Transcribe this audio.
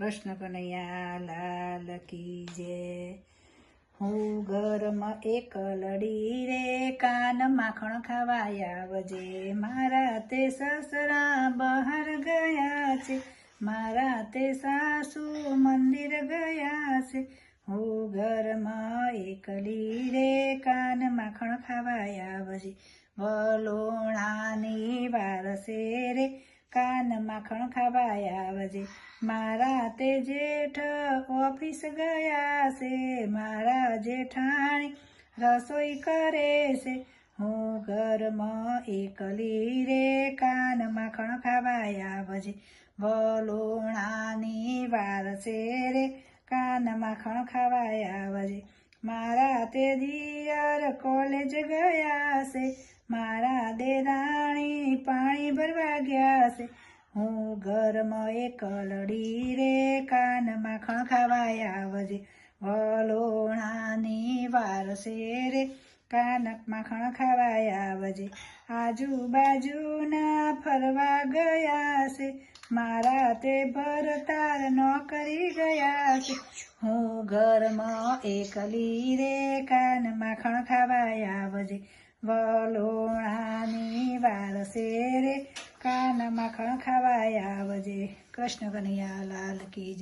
કૃષ્ણ કનૈયા લાલ કી જય હું ઘરમાં એક લડી રે, કાન માખણ ખાવાયા વજે મારા તે સસરા બહાર ગયા છે. મારા તે સાસુ મંદિર ગયા છે. હું ઘરમાં એકલી રે, કાન માખણ ખાવાયા વજે વલોણાની વારસે રે કાન માખણ ખાવાયા વજે. મારા તે જેઠ ઓફિસ ગયા છે, મારા જેઠાણી રસોઈ કરે છે. હું ઘરમાં એકલી રે કાનમાં માખણ ખાવાયા વજે. વલોણાની વાર છે રે કાનમાં માખણ ખાવાયા વજે. મારા તે દિયર કોલેજ ગયા છે મારા દેરાણી પાણી ભરવા ગયા છે. હું ઘરમાં એક લડી રે કાન માખણ ખાવાયા આવજે. વલોણાની વાર છે રે કાન માખણ ખાવાયા આવજે. આજુબાજુના ફરવા ગયા છે. મારા તે ભરતાર નોકરી ગયા છે. હું ઘરમાં એકલી રે કાન માખણ ખાવાયા વજે વલોણાની વાળસે રે કાન માખણ ખાવાય આવજે કૃષ્ણ કનૈયા લાલ કી